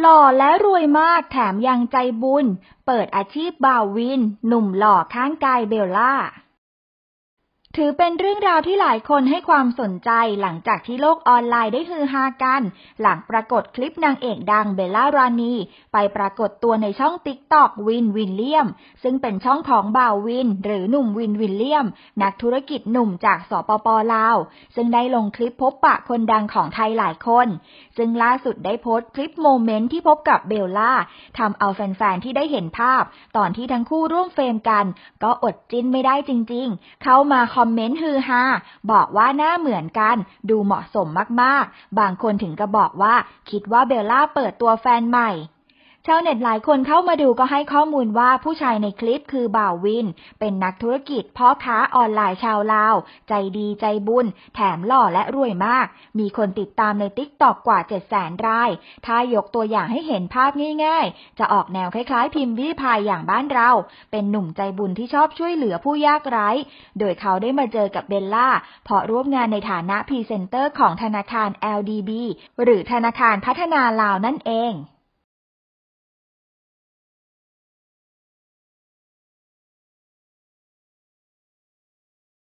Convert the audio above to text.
หล่อและรวยมากแถมยังใจบุญ เปิดอาชีพบ่าววิน หนุ่มหล่อข้างกายเบลล่า ถือเป็นเรื่องราวที่หลายคนให้ความสนใจหลังจากที่โลกออนไลน์ได้ฮือฮากัน หลังปรากฏคลิปนางเอกดังเบลล่ารานี ไปปรากฏตัวในช่องติ๊กต็อกวินวินเลียม ซึ่งเป็นช่องของบ่าววิน หรือหนุ่มวินวินเลียม นักธุรกิจหนุ่มจากสปปลาว ซึ่งได้ลงคลิปพบปะคนดังของไทยหลายคน ซึ่งล่าสุดได้โพสต์คลิปโมเมนต์ที่พบกับเบลล่าทำเอาแฟนๆที่ได้เห็นภาพ ตอนที่ทั้งคู่ร่วมเฟรมกัน ก็อดจิ้นไม่ได้จริง ๆ เข้ามาคอมมเมนต์ฮือฮาบอกว่าหน้าเหมือนกัน ดูเหมาะสมมากๆ บางคนถึงก็บอกว่า คิดว่าเบลล่าเปิดตัวแฟนใหม่ ชาวเน็ตหลายคนเข้ามาดูก็ให้ข้อมูลว่าผู้ชายในคลิปคือบ่าววิน เป็นนักธุรกิจพ่อค้าออนไลน์ชาวลาว ใจดีใจบุญ แถมหล่อและรวยมาก มีคนติดตามในติ๊กตอกกว่า 7 0 0 0 0ราย ถ้ายกตัวอย่างให้เห็นภาพง่ายๆ จะออกแนวคล้ายๆ พิมพ์วิพายอย่างบ้านเรา เป็นหนุ่มใจบุญที่ชอบช่วยเหลือผู้ยากไร้ โดยเขาได้มาเจอกับเบลล่าเพราะร่วมงานในฐานะพรีเซนเตอร์ของธนาคาร LDB หรือธนาคารพัฒนาลาวนั่นเอง